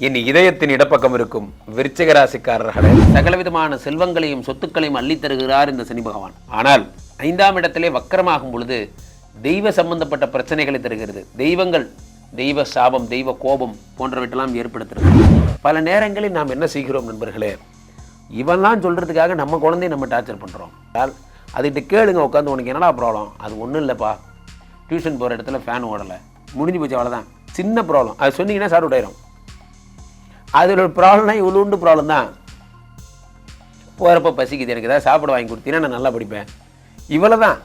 என் இதயத்தின் இடப்பக்கம் இருக்கும் விருச்சிக ராசிக்காரர்களே சகலவிதமான செல்வங்களையும் சொத்துக்களையும் அள்ளி தருகிறார் இந்த சனி பகவான். ஆனால் ஐந்தாம் இடத்திலே வக்கரமாகும் பொழுது தெய்வ சம்பந்தப்பட்ட பிரச்சனைகளை தருகிறது. தெய்வங்கள் தெய்வ சாபம் தெய்வ கோபம் போன்றவற்றெல்லாம் ஏற்படுத்துறது பல நேரங்களில் நாம் என்ன செய்கிறோம் நண்பர்களே? இவன்லாம் சொல்கிறதுக்காக நம்ம குழந்தைய நம்ம டார்ச்சர் பண்ணுறோம் அதுகிட்ட கேளுங்க உட்காந்து உனக்கு என்னடா ப்ராப்ளம் அது ஒன்றும் இல்லைப்பா. டியூஷன் போகிற இடத்துல ஃபேன் ஓடலை. முடிஞ்சு போச்சு அவ்வளோதான் சின்ன ப்ராப்ளம் அது சொன்னீங்கன்னா சார் விட்டாயிரும் அதில் ஒரு ப்ராப்ளம்னா இவ்வளோண்டு ப்ராப்ளம் தான். போகிறப்ப பசிக்குது எனக்கு ஏதாவது சாப்பிட வாங்கி கொடுத்தீங்கன்னா நான் நல்லா படிப்பேன். இவ்வளோ தான்.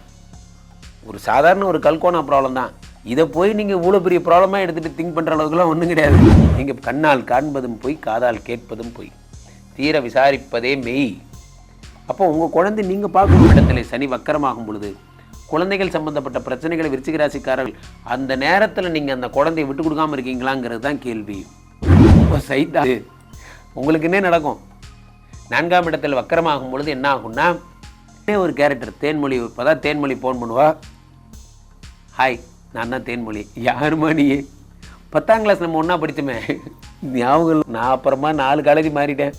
ஒரு சாதாரண ஒரு கல்கோனா ப்ராப்ளம் தான். இதை போய் நீங்கள் இவ்வளோ பெரிய ப்ராப்ளமாக எடுத்துகிட்டு திங்க் பண்ணுற அளவுக்குலாம் ஒன்றும் கிடையாது. நீங்கள் கண்ணால் காண்பதும் போய் காதால் கேட்பதும் போய். தீர விசாரிப்பதே மெய். அப்போ உங்கள் குழந்தை நீங்கள் பார்க்கணும் இடத்துல சனி வக்கரமாகும் பொழுது குழந்தைகள் சம்மந்தப்பட்ட பிரச்சனைகளை விருச்சிக ராசிக்காரர்கள் அந்த நேரத்தில் நீங்கள் அந்த குழந்தையை விட்டு கொடுக்காமல் இருக்கீங்களாங்கிறது தான் கேள்வி. இப்போ சைத்தா உங்களுக்கு என்ன நடக்கும்? நான்காம் இடத்தில் வக்கரமாகும் பொழுது என்ன ஆகும்னா ஒரே ஒரு கேரக்டர் தேன்மொழி இப்போ தான் தேன்மொழி ஃபோன் பண்ணுவா? ஹாய் நான் தான் தேன்மொழி. யாருமா நீ? பத்தாம் கிளாஸ் நம்ம ஒன்றா படித்தோமே ஞாபகம் நான் அப்புறமா நாலு காலேஜ் மாறிட்டேன்.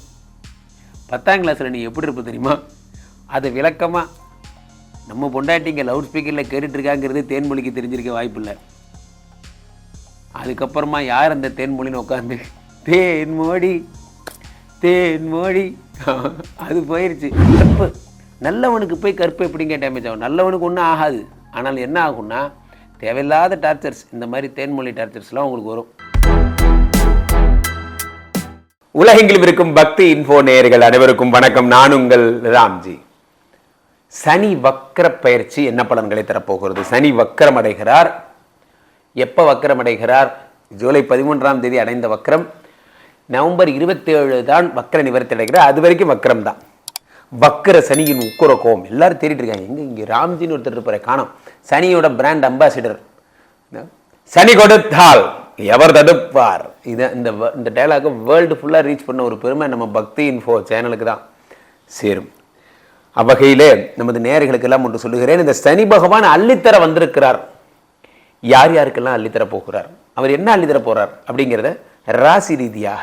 பத்தாம் கிளாஸில் நீ எப்படி இருப்ப தெரியுமா? அது விளக்கமாக நம்ம பொண்டாட்டிங்க லவுட் ஸ்பீக்கரில் கேட்டுட்ருக்காங்கிறது தேன்மொழிக்கு தெரிஞ்சிருக்க வாய்ப்பில்லை அதுக்கப்புறமா யார் அந்த தேன்மொழின்னு உட்காந்து தேன்மொழி தேன்மொழி அது போயிருச்சு. கற்பு. நல்லவனுக்கு போய் கற்பு எப்படிங்க டேமேஜ் ஆகும் நல்லவனுக்கு ஒன்றும் ஆகாது. ஆனால் என்ன ஆகும்னா தேவையில்லாத டார்ச்சர்ஸ் இந்த மாதிரி தேன்மொழி டார்ச்சர்ஸ்லாம் உங்களுக்கு வரும். உலகெங்கிலும் இருக்கும் பக்தி இன்ஃபோ நேயர்கள் அனைவருக்கும் வணக்கம். நான் உங்கள் ராம்ஜி. சனி வக்கர பயிற்சி என்ன பலன்களை தரப்போகிறது? சனி வக்கரம் அடைகிறார். எப்போ வக்கரம் அடைகிறார்? ஜூலை பதிமூன்றாம் தேதி அடைந்த வக்கரம் நவம்பர் இருபத்தேழு தான் வக்கர நிவர்த்தி அடைகிறார். அது வரைக்கும் வக்கரம் தான். வக்கர சனியின் உக்குர கோம் எல்லாரும் தேடிட்டு இருக்காங்க. எங்கே இங்கே ராம்ஜின்னு ஒருத்தர் இருப்பாரு காணோம். சனியோட பிராண்ட் அம்பாசிடர் சனி கொடுத்தால் எவர் தடுப்பார்? இதை இந்த வ- இந்த டைலாக வேர்ல்டு ஃபுல்லாக ரீச் பண்ண ஒரு பெருமை நம்ம பக்தி இன்ஃபோ சேனலுக்கு தான் சேரும். அவ்வகையிலே நமது நேர்களுக்கெல்லாம் ஒன்று சொல்லுகிறேன். இந்த சனி பகவான் அள்ளித்தர வந்திருக்கிறார். யார் யாருக்கெல்லாம் அள்ளித்தர போகிறார்? அவர் என்ன அள்ளித்தர போகிறார் அப்படிங்கிறத ராசி ரீதியாக.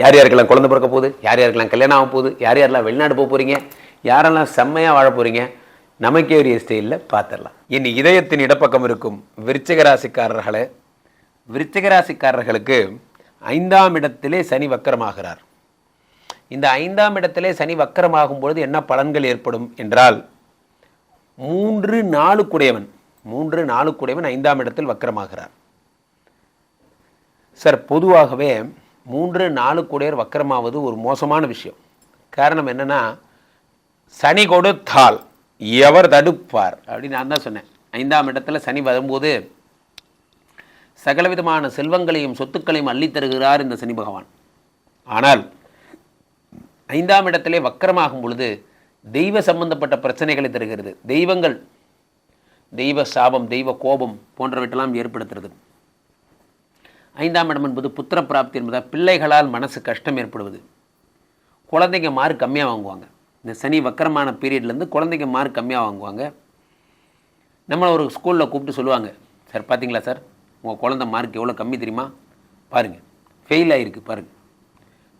யார் யாருக்கெல்லாம் குழந்தை பிறக்க போகுது? யார் யாருக்கெல்லாம் கல்யாணம் ஆக போகுது? யார் யாரெல்லாம் வெளிநாடு போக போகிறீங்க யாரெல்லாம் செம்மையாக வாழ போகிறீங்க நமக்கே ஒரு ஸ்டைலில் பார்த்துடலாம் இனி இதயத்தின் இடப்பக்கம் இருக்கும் விருச்சிக ராசிக்காரர்களை. விருச்சிக ராசிக்காரர்களுக்கு ஐந்தாம் இடத்திலே சனி வக்கரமாகிறார். இந்த ஐந்தாம் இடத்திலே சனி வக்கரமாகும் பொழுது என்ன பலன்கள் ஏற்படும் என்றால் மூன்று நாளுக்குடையவன் மூன்று நாளுக்குடையவன் ஐந்தாம் இடத்தில் வக்கரமாகிறார். சார் பொதுவாகவே மூன்று நாளுக்குடையர் வக்கரமாவது ஒரு மோசமான விஷயம். காரணம் என்னன்னா சனி கொடுத்தால் எவர் தடுப்பார் அப்படின்னு நான் தான் சொன்னேன். ஐந்தாம் இடத்துல சனி வரும்போது சகலவிதமான செல்வங்களையும் சொத்துக்களையும் அள்ளித்தருகிறார் இந்த சனி பகவான். ஆனால் ஐந்தாம் இடத்திலே வக்கரமாகும் பொழுது தெய்வ சம்பந்தப்பட்ட பிரச்சனைகளை தருகிறது. தெய்வங்கள் தெய்வ சாபம் தெய்வ கோபம் போன்றவற்றெல்லாம் ஏற்படுத்துறது. ஐந்தாம் இடம் என்பது புத்திர பிராப்தி என்பதால் பிள்ளைகளால் மனசு கஷ்டம் ஏற்படுவது. குழந்தைங்க மார்க் கம்மியாக வாங்குவாங்க. இந்த சனி வக்கரமான பீரியட்லேருந்து குழந்தைங்க மார்க் கம்மியாக வாங்குவாங்க. நம்மளை ஒரு ஸ்கூலில் கூப்பிட்டு சொல்லுவாங்க சார் பார்த்தீங்களா சார்? உங்கள் குழந்தை மார்க் எவ்வளோ கம்மி தெரியுமா? பாருங்கள் ஃபெயில் ஆகிருக்கு பாருங்கள்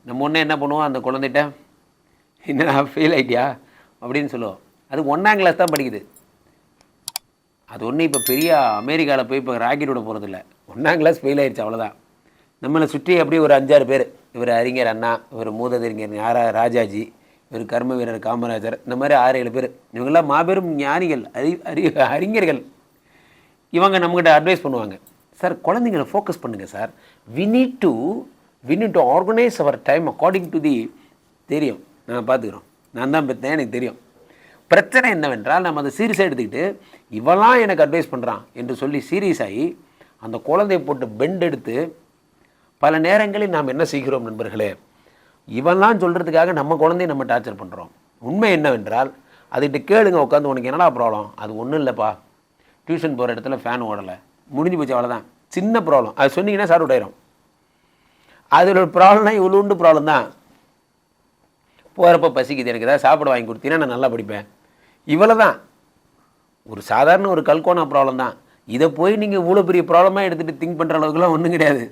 நம்ம ஒன்றே என்ன பண்ணுவோம்? அந்த குழந்தைகிட்ட என்னடா ஃபெயில் ஆகிட்டியா அப்படின்னு சொல்லுவோம். அது ஒன்றாம் கிளாஸ் தான் படிக்குது. அது ஒன்றும் இப்போ பெரிய அமெரிக்காவில் போய் இப்போ ராக்கெட் விட போகிறதில்ல ஒன்றாம் கிளாஸ் ஃபெயில் ஆயிடுச்சு அவ்வளோதான் நம்மளை சுற்றி அப்படியே ஒரு அஞ்சாறு பேர் இவர் அறிஞர் அண்ணா இவர் மூதறிஞர் யாரா ராஜாஜி இவர் கர்ம வீரர் காமராஜர் இந்த மாதிரி ஆறு ஏழு பேர். இவங்கெல்லாம் மாபெரும் ஞானிகள் அறி அறி அறிஞர்கள். இவங்க நம்மகிட்ட அட்வைஸ் பண்ணுவாங்க. சார் குழந்தைங்களை ஃபோக்கஸ் பண்ணுங்கள் sir we need to we need to organise our time according to the தெரியும். நான் பார்த்துக்குறோம். நான் தான் பெற்றேன் எனக்கு தெரியும். பிரச்சனை என்னவென்றால் நம்ம அதை சீரியஸாக எடுத்துக்கிட்டு இவெல்லாம் எனக்கு அட்வைஸ் பண்ணுறான் என்று சொல்லி சீரியஸ் ஆகி அந்த குழந்தையை போட்டு பெண்ட் எடுத்து பல நேரங்களில் நாம் என்ன செய்கிறோம் நண்பர்களே? இவெல்லாம் சொல்கிறதுக்காக நம்ம குழந்தைய நம்ம டார்ச்சர் பண்ணுறோம் உண்மை என்னவென்றால் அதுகிட்ட கேளுங்க உட்காந்து உனக்கு என்னடா ப்ராப்ளம் அது ஒன்றும் இல்லைப்பா. டியூஷன் போகிற இடத்துல ஃபேன் ஓடலை. முடிஞ்சு போச்சு அவ்வளோதான் சின்ன ப்ராப்ளம் அது சொன்னீங்கன்னா சார் விட்டாயிரும் அதில் ஒரு ப்ராப்ளம்னா இவ்வளோண்டு ப்ராப்ளம் தான். போகிறப்ப பசிக்குது எனக்கு ஏதாவது சாப்பிட வாங்கி கொடுத்தீங்கன்னா நான் நல்லா படிப்பேன். இவ்வளோ தான் ஒரு சாதாரண ஒரு கல்கோனா ப்ராப்ளம் தான். இதை போய் நீங்கள் இவ்வளோ பெரிய ப்ராப்ளமாக எடுத்துகிட்டு திங்க் பண்ணுற அளவுக்குலாம் ஒன்றும் கிடையாது.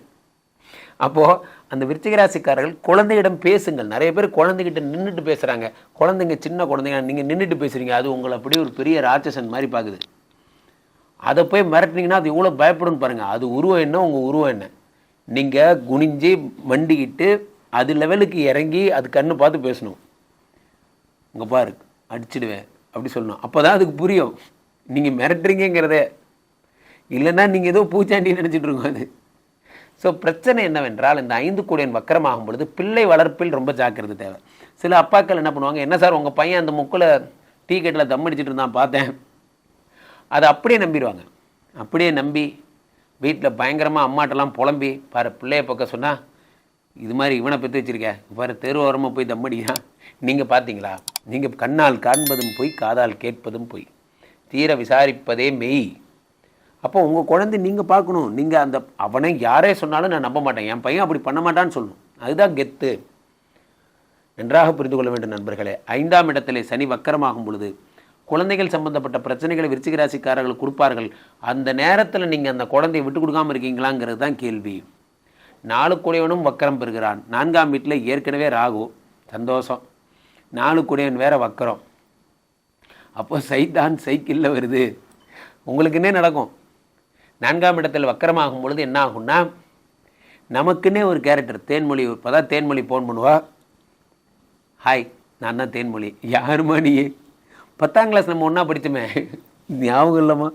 அப்போது அந்த விருச்சிகராசிக்காரர்கள் குழந்தையிடம் பேசுங்கள். நிறைய பேர் குழந்தைகிட்ட நின்றுட்டு பேசுகிறாங்க குழந்தைங்க சின்ன குழந்தைங்க நீங்கள் நின்றுட்டு பேசுகிறீங்க அது உங்களை அப்படியே ஒரு பெரிய ராட்சசன் மாதிரி பார்க்குது. அதை போய் மிரட்டினீங்கன்னா அது எவ்வளோ பயப்படும் பாருங்கள் அது உருவம் என்ன உங்கள் உருவம் என்ன? நீங்கள் குனிஞ்சு மண்டிக்கிட்டு அது லெவலுக்கு இறங்கி அது கண்ணு பார்த்து பேசணும். இங்கே பாரு அடிச்சிடுவேன். அப்படி சொல்லணும். அப்போ தான் அதுக்கு புரியும். நீங்கள் மிரட்டுறீங்கிறதே இல்லைன்னா நீங்கள் ஏதோ பூச்சாண்டி நினச்சிட்டு இருக்கோம் அது. ஸோ பிரச்சனை என்னவென்றால் இந்த ஐந்து கோடியன் வக்கரமாகும் பொழுது பிள்ளை வளர்ப்பில் ரொம்ப ஜாக்கிரதை தேவை. சில அப்பாக்கள் என்ன பண்ணுவாங்க என்ன சார் உங்கள் பையன் அந்த முக்கில் டீ கெட்டில் தம் அடிச்சுட்டு இருந்தான் பார்த்தேன். அதை அப்படியே நம்பிடுவாங்க. அப்படியே நம்பி வீட்டில் பயங்கரமாக அம்மாட்டெல்லாம் புலம்பி பாரு பிள்ளைய பக்கம் சொன்னால் இது மாதிரி இவனை பெற்று வச்சிருக்க. பாரு தெரு ஓரமாக போய் தம் அடிக்கிறான். நீங்கள் பார்த்தீங்களா? நீங்கள் கண்ணால் காண்பதும் போய் காதால் கேட்பதும் போய். தீர விசாரிப்பதே மெய். அப்போ உங்கள் குழந்தை நீங்கள் பார்க்கணும். நீங்கள் அந்த அவனை யாரே சொன்னாலும் நான் நம்ப மாட்டேன். என் பையன் அப்படி பண்ண மாட்டான்னு சொல்லணும். அதுதான் கெத்து. நன்றாக புரிந்து கொள்ள வேண்டும் நண்பர்களே. ஐந்தாம் இடத்திலே சனி வக்கரமாகும் பொழுது குழந்தைகள் சம்பந்தப்பட்ட பிரச்சனைகளை விருச்சிக ராசிக்காரர்கள் கொடுப்பார்கள். அந்த நேரத்தில் நீங்கள் அந்த குழந்தையை விட்டு கொடுக்காமல் இருக்கீங்களாங்கிறது தான் கேள்வி. நாலு குடையவனும் வக்கரம் பெறுகிறான். நான்காம் வீட்டில் ஏற்கனவே ராகு. சந்தோஷம். நாலு குடையவன் வேற வக்கரம். அப்போ சைத்தான் சைக்கிளில் வருது. உங்களுக்குன்னே நடக்கும்? நான்காம் இடத்தில் வக்கரமாகும் பொழுது என்ன ஆகும்னா நமக்குன்னே ஒரு கேரக்டர் தேன்மொழி இப்போ தான் தேன்மொழி ஃபோன் பண்ணுவா? ஹாய் நான் தான் தேன்மொழி. யாருமா நீ? பத்தாம் கிளாஸ் நம்ம ஒன்றா படித்தோமே ஞாபகம் இல்லைம்மா.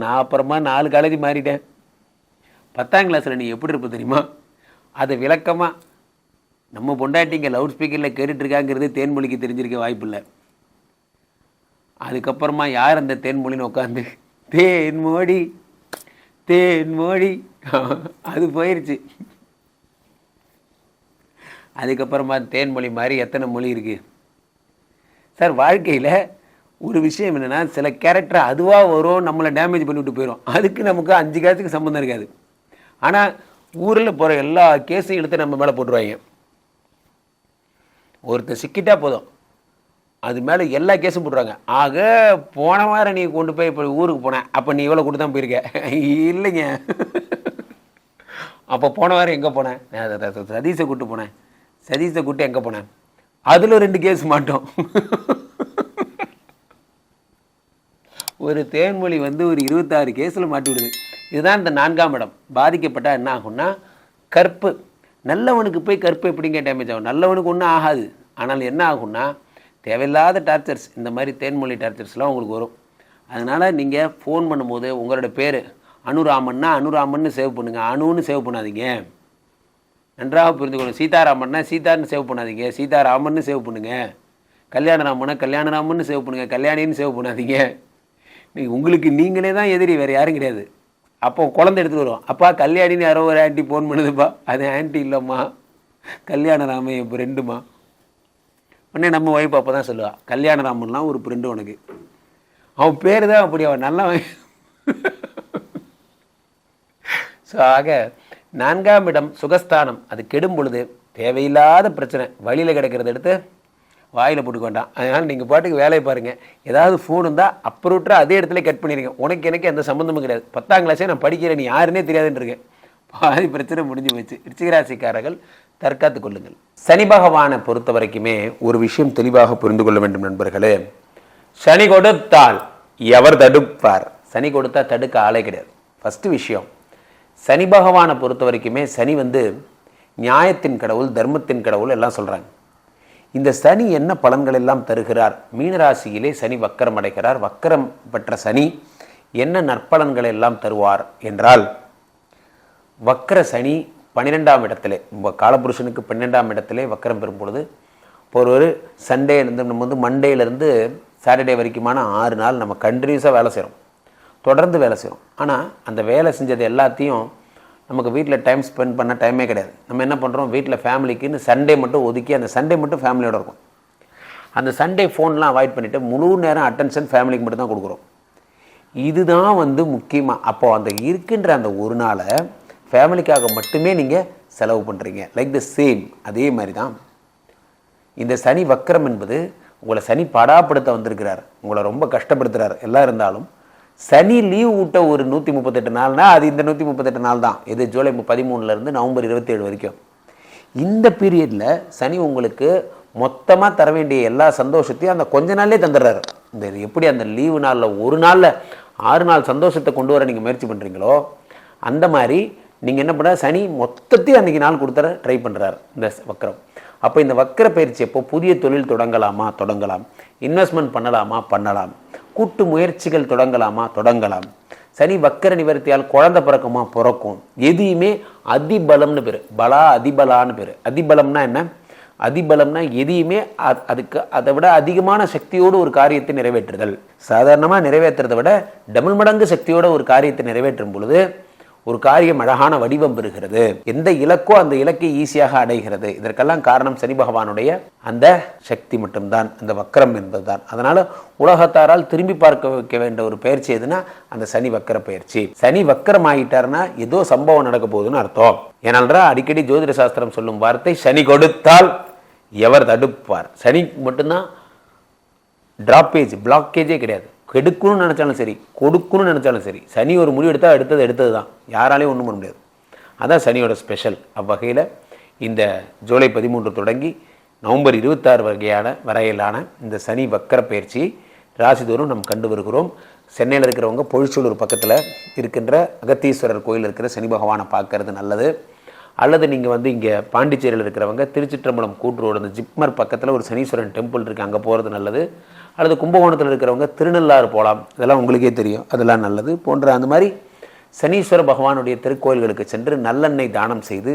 நான் அப்புறமா நாலு காலேஜ் மாறிட்டேன். பத்தாம் கிளாஸில் நீ எப்படி இருப்ப தெரியுமா? அதை விளக்கமாக நம்ம பொண்டாட்டிங்க லவுட் ஸ்பீக்கரில் கேட்டுட்ருக்காங்கிறது தேன்மொழிக்கு தெரிஞ்சிருக்க வாய்ப்பு இல்லை. அதுக்கப்புறமா யார் அந்த தேன்மொழின்னு உட்காந்து தேன்மொழி தேன்மொழி அது போயிடுச்சு அதுக்கப்புறமா தேன்மொழி மாதிரி எத்தனை மொழி இருக்குது சார் வாழ்க்கையில் ஒரு விஷயம் என்னென்னா சில கேரக்டர் அதுவாக வரும் நம்மளை டேமேஜ் பண்ணிவிட்டு போயிடும் அதுக்கு நமக்கு அஞ்சு காசுக்கு சம்மந்தம் இருக்காது. ஆனால் ஊரில் போகிற எல்லா கேஸையும் எடுத்து நம்ம மேலே போட்டுருவாங்க. ஒருத்தர் சிக்கிட்டா போதும். அது மேலே எல்லா கேஸும் போட்டுருவாங்க ஆக போன வாரம் நீ கொண்டு போய் இப்போ ஊருக்கு போனேன் அப்போ நீ இவ்வளோ கொடுத்து தான் போயிருக்க. இல்லைங்க. அப்போ போன வாரம் எங்கே போனேன் சதீஷை கூப்பிட்டு போனேன். சதீஷை கூப்பிட்டு எங்கே போனேன் அதில் ரெண்டு கேஸ் மாட்டோம். ஒரு தேன்மொழி வந்து ஒரு இருபத்தாறு கேஸில் மாட்டி விடுது. இதுதான் இந்த நான்காம் இடம். பாதிக்கப்பட்டால் என்ன ஆகும்னா கற்பு. நல்லவனுக்கு போய் கற்பு எப்படிங்க டேமேஜ் ஆகும்? நல்லவனுக்கு ஒன்றும் ஆகாது. ஆனால் என்ன ஆகும்னா தேவையில்லாத டார்ச்சர்ஸ் இந்த மாதிரி தேன்மொழி டார்ச்சர்ஸ்லாம் உங்களுக்கு வரும். அதனால் நீங்கள் ஃபோன் பண்ணும்போது உங்களோட பேர் அனுராமன்னா அனுராமன்னு சேவ் பண்ணுங்கள் அணுன்னு சேவ் பண்ணாதீங்க. நன்றாக புரிந்து சீதாராமன்னா சீதான்னு சேவ் பண்ணாதீங்க. சீதாராமன்னு சேவ் பண்ணுங்கள் கல்யாணராமனை கல்யாணராமன்னு சேவ் பண்ணுங்கள் கல்யாணின்னு சேவ் பண்ணாதீங்க. நீ- உங்களுக்கு நீங்களே தான் எதிரி வேறு யாரும் கிடையாது. அப்போ குழந்தை எடுத்துகிட்டு வரும் அப்பா கல்யாணின்னு யாரோ ஒரு ஆண்டி ஃபோன் பண்ணுதுப்பா. அது ஆண்டி இல்லைம்மா. கல்யாணராமன் என் ஃப்ரெண்டுமா உடனே நம்ம ஒய்ஃப் அப்போ தான் சொல்லுவாள் கல்யாணராமன்லாம் ஒரு ஃப்ரெண்டு உனக்கு. அவன் பேர் தான் அப்படி அவன் நல்லா ஸோ ஆக நான்காம் இடம் சுகஸ்தானம். அது கெடும் பொழுது தேவையில்லாத பிரச்சனை. வழியில் கிடக்கிறத எடுத்து வாயில் போட்டுக்க வேண்டாம். அதனால் நீங்கள் பாட்டுக்கு வேலையை பாருங்கள் ஏதாவது ஃபோன் இருந்தால் அப்புறம் அதே இடத்துல கட் பண்ணிடுங்க உனக்கு எனக்கு எந்த சம்மந்தமும் கிடையாது. பத்தாம் கிளாஸே நான் படிக்கிறேன். நீ யாருன்னே தெரியாதுன்னு இருக்கேன். பாதி பிரச்சனை முடிஞ்சு போச்சு. ரிச்சிகராசிக்காரர்கள் தற்காத்து கொள்ளுங்கள். சனி பகவானை பொறுத்த வரைக்குமே ஒரு விஷயம் தெளிவாக புரிந்து கொள்ள வேண்டும் நண்பர்களே. சனி கொடுத்தால் எவர் தடுப்பார்? சனி கொடுத்தா தடுக்க ஆளே கிடையாது. ஃபஸ்ட்டு விஷயம் சனி பகவானை பொறுத்த வரைக்குமே சனி வந்து நியாயத்தின் கடவுள் தர்மத்தின் கடவுள் எல்லாம் சொல்கிறாங்க இந்த சனி என்ன பலன்கள் எல்லாம் தருகிறார்? மீனராசியிலே சனி வக்கரம் அடைகிறார். வக்கரம் பெற்ற சனி என்ன நற்பலன்களை எல்லாம் தருவார் என்றால் வக்கர சனி பன்னிரெண்டாம் இடத்திலே காலபுருஷனுக்கு பன்னிரெண்டாம் இடத்திலே வக்கரம் பெறும் பொழுது இப்போ ஒரு சண்டேலேருந்து நம்ம வந்து மண்டேலேருந்து சாட்டர்டே வரைக்குமான ஆறு நாள் நம்ம கண்டினியூஸாக வேலை செய்கிறோம் தொடர்ந்து வேலை செய்கிறோம் ஆனால் அந்த வேலை செஞ்சது எல்லாத்தையும் நமக்கு வீட்டில் டைம் ஸ்பெண்ட் பண்ண டைமே கிடையாது. நம்ம என்ன பண்ணுறோம் வீட்டில் ஃபேமிலிக்குன்னு சண்டே மட்டும் ஒதுக்கி அந்த சண்டே மட்டும் ஃபேமிலியோட இருக்கும். அந்த சண்டே ஃபோன்லாம் அவாய்ட் பண்ணிவிட்டு முழு நேரம் அட்டென்ஷன் ஃபேமிலிக்கு மட்டும் தான் கொடுக்குறோம். இதுதான் வந்து முக்கியமாக அப்போது அந்த இருக்கின்ற அந்த ஒரு நாளை ஃபேமிலிக்காக மட்டுமே நீங்கள் செலவு பண்ணுறீங்க லைக் த சேம் அதே மாதிரி தான் இந்த சனி வக்கரம் என்பது உங்களை சனி படாப்படுத்த வந்திருக்கிறார். உங்களை ரொம்ப கஷ்டப்படுத்துகிறார் எல்லாம் இருந்தாலும் சனி லீவ் விட்ட ஒரு நூற்றி முப்பத்தெட்டு நாள்னா அது இந்த நூற்றி முப்பத்தெட்டு நாள் தான். இது ஜூலை பதிமூணுலேருந்து நவம்பர் இருபத்தேழு வரைக்கும். இந்த பீரியடில் சனி உங்களுக்கு மொத்தமாக தர வேண்டிய எல்லா சந்தோஷத்தையும் அந்த கொஞ்ச நாள்லேயே தந்துடுறாரு. இந்த எப்படி அந்த லீவு நாளில் ஒரு நாளில் ஆறு நாள் சந்தோஷத்தை கொண்டு வர நீங்கள் முயற்சி பண்ணுறீங்களோ அந்த மாதிரி நீங்கள் என்ன பண்ணுற சனி மொத்தத்தையும் அன்றைக்கி நாள் கொடுத்துற ட்ரை பண்ணுறாரு இந்த வக்கரம். அப்போ இந்த வக்கர பயிற்சி எப்போ புதிய தொழில் தொடங்கலாமா? தொடங்கலாம். இன்வெஸ்ட்மெண்ட் பண்ணலாமா? பண்ணலாம். கூட்டு முயற்சிகள் தொடங்கலாமா? தொடங்கலாம். சனி வக்கர நிவர்த்தியால் குழந்தை பிறக்குமா? பிறக்கும். எதையுமே அதிபலம்னு பேர். பலா அதிபலான்னு பேர். அதிபலம்னா என்ன? அதிபலம்னா எதையுமே அ- அதுக்கு அதை விட அதிகமான சக்தியோடு ஒரு காரியத்தை நிறைவேற்றுதல். சாதாரணமாக நிறைவேற்றுறதை விட டபுள் மடங்கு சக்தியோட ஒரு காரியத்தை நிறைவேற்றும் பொழுது ஒரு காரியம் அழகான வடிவம் பெறுகிறது. எந்த இலக்கோ அந்த இலக்கை ஈஸியாக அடைகிறது. இதற்கெல்லாம் காரணம் சனி பகவானுடைய அந்த சக்தி மட்டும்தான். அந்த வக்கரம் என்பதுதான். அதனால உலகத்தாரால் திரும்பி பார்க்க வைக்க வேண்டிய ஒரு பயிற்சி எதுனா அந்த சனி வக்கர பயிற்சி. சனி வக்கரம் ஆகிட்டாருன்னா ஏதோ சம்பவம் நடக்க போகுதுன்னு அர்த்தம். ஏனால்ரா அடிக்கடி ஜோதிட சாஸ்திரம் சொல்லும் வார்த்தை சனி கொடுத்தால் எவர் தடுப்பார். சனி மட்டும்தான் டிராப்பேஜ் பிளாக்கேஜே கிடையாது. கெடுக்கணும்னு நினச்சாலும் சரி கொடுக்கணும்னு நினச்சாலும் சரி சனி ஒரு முடிவு எடுத்தால் எடுத்தது எடுத்தது தான். யாராலையும் ஒன்றும் பண்ண முடியாது. அதான் சனியோட ஸ்பெஷல் அவ்வகையில் இந்த ஜூலை பதிமூன்று தொடங்கி நவம்பர் இருபத்தாறு வகையான வரையிலான இந்த சனி வக்கர பயிற்சி ராசிதோறும் நாம் கண்டு வருகிறோம். சென்னையில் இருக்கிறவங்க பொழிச்சூலூர் பக்கத்தில் இருக்கின்ற அகத்தீஸ்வரர் கோயில் இருக்கிற சனி பகவானை பார்க்கறது நல்லது. அல்லது நீங்கள் வந்து இங்கே பாண்டிச்சேரியில் இருக்கிறவங்க திருச்சிற்றம்பலம் கூட்டுரோடு அந்த ஜிப்மர் பக்கத்தில் ஒரு சனீஸ்வரன் டெம்பிள் இருக்குது அங்கே போகிறது நல்லது. அல்லது கும்பகோணத்தில் இருக்கிறவங்க திருநள்ளாறு போகலாம் இதெல்லாம் உங்களுக்கே தெரியும். அதெல்லாம் நல்லது. போன்ற அந்த மாதிரி சனீஸ்வர பகவானுடைய திருக்கோயில்களுக்கு சென்று நல்லெண்ணெய் தானம் செய்து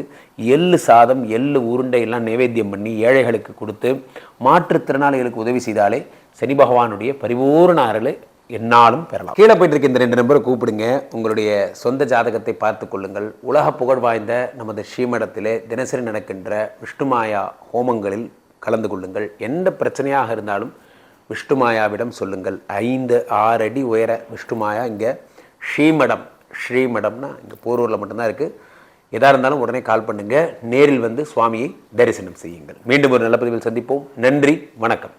எள்ளு சாதம் எள்ளு உருண்டை எல்லாம் நைவேத்தியம் பண்ணி ஏழைகளுக்கு கொடுத்து மாற்றுத்திறனாளிகளுக்கு உதவி செய்தாலே சனி பகவானுடைய பரிபூர்ண அருளை என்னாலும் பெறலாம். கீழே போயிட்டு இருக்க இந்த ரெண்டு நம்பரை கூப்பிடுங்க. உங்களுடைய சொந்த ஜாதகத்தை பார்த்து கொள்ளுங்கள். உலக புகழ் வாய்ந்த நமது ஸ்ரீமடத்திலே தினசரி நடக்கின்ற விஷ்ணுமாயா ஹோமங்களில் கலந்து கொள்ளுங்கள். எந்த பிரச்சனையாக இருந்தாலும் விஷ்ணுமாயாவிடம் சொல்லுங்கள். ஐந்து ஆறு அடி உயர விஷ்ணுமாயா இங்கே ஸ்ரீமடம். ஸ்ரீமடம்னா இங்கே போரூரில் மட்டும்தான் இருக்குது எதாக இருந்தாலும் உடனே கால் பண்ணுங்கள் நேரில் வந்து சுவாமியை தரிசனம் செய்யுங்கள். மீண்டும் ஒரு நல்ல பதிவில் சந்திப்போம். நன்றி வணக்கம்.